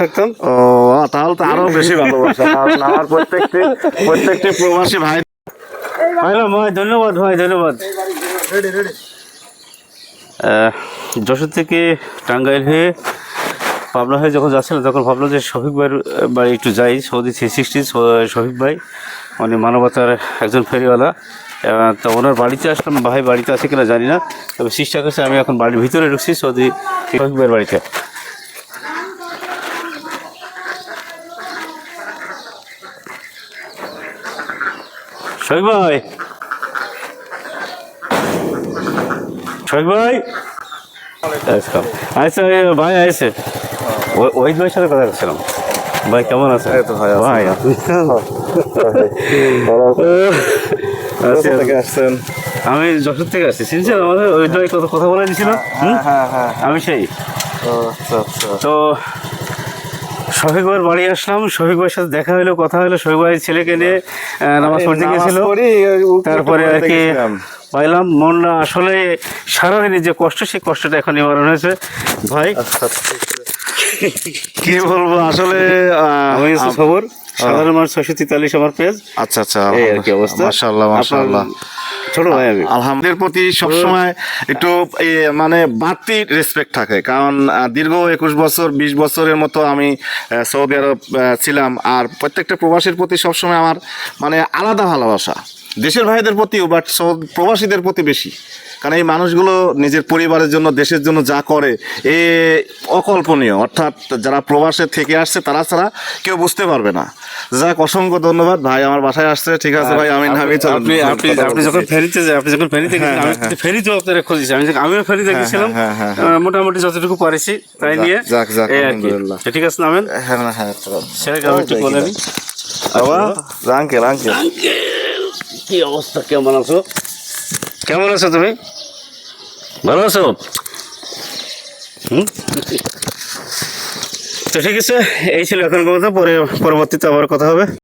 থাকতাম। ও তাহলে তো আরও বেশি ভালোবাসা। আমার প্রত্যেকটি প্রত্যেকটি প্রবাসী ভাই ভাই ধন্যবাদ ভাই ধন্যবাদ। যশোর থেকে টাঙ্গাইল হয়ে পাবনা হয়ে যখন যাচ্ছিলাম তখন ভাবলাম যে শফিক ভাইয়ের বাড়ি একটু যাই। সৌদি থ্রি সিক্সটি শফিক ভাই উনি মানবতার একজন ফেরিওয়ালা। তো ওনার বাড়িতে আসলাম। ভাই বাড়িতে আছে কিনা জানি না। তবে চেষ্টা করছে আমি এখন বাড়ির ভিতরে ঢুকছি সৌদি শফিক ভাইয়ের বাড়িতে। শফিক ভাই। শফিক ভাই। আচ্ছা আচ্ছা ভাই আছে ওই- ওই ভাইয়ের সাথে কথা বলছিলাম। ভাই কেমন আছে তো ভাই, আচ্ছা, আসছেন? আমি যশোর থেকে আসছি। চিনছেন আমাদের ওই কথা বলে দিছিল? হুম? হ্যাঁ হ্যাঁ আমি সেই। আচ্ছা। তো শফিক ভাইয়ের বাড়ি আসলাম শফিক ভাইয়ের সাথে দেখা হলো কথা হলো শফিক ভাইয়ের ছেলেকে নিয়ে নামাজ পড়তে গিয়েছিল তারপরে আর কি পাইলাম। মনটা আসলে সারাদিনের যে কষ্ট সেই কষ্টটা এখন নিবারণ হয়েছে। ভাই কি বলব? আসলে আমি খবর? সাধারণ মানুষ ছয়শো তেতাল্লিশ আমার পেজ আচ্ছা আচ্ছা। এই আর কি অবস্থা। মাশাআল্লাহ। আপনার ছোট ভাই আমি। আলহামদের প্রতি সবসময় একটু মানে বাড়তি রেসপেক্ট থাকে। কারণ দীর্ঘ একুশ বছর বিশ বছরের মতো আমি সৌদি আরব ছিলাম। আর প্রত্যেকটা প্রবাসীর প্রতি সবসময় আমার মানে আলাদা ভালোবাসা। দেশের ভাইদের প্রতিও বাট প্রবাসীদের প্রতি বেশি। কারণ এই মানুষগুলো নিজের পরিবারের জন্য দেশের জন্য যা করে এ অকল্পনীয়। অর্থাৎ যারা প্রবাসে থেকে আসছে তারা ছাড়া কেউ বুঝতে পারবে না। যাক অসংখ্য ধন্যবাদ। ভাই আমার বাসায় আসছে। ঠিক আছে ভাই আমি আমি আপনি আপনি আপনি যখন। ফেরিতে যাই আপনি যখন ফেরিতে গেছেন আমি ফেরিতে আপনারা খুঁজেছি। আমি আমিও ফেরিতে গেছিলাম হ্যাঁ, হ্যাঁ, মোটামুটি যতটুকু পারেছি তাই নিয়ে। যাক, যাক, আলহামদুলিল্লাহ। ঠিক আছে নামেন। হ্যাঁ হ্যাঁ আমি একটু বলে নিই বাবা। Uncle uncle. কি অবস্থা? কেমন আছো? কেমন আছো তুমি? ভালো আছো? তো ঠিক আছে, এই ছিল এখন কথা পরে পরবর্তীতে আবার কথা হবে।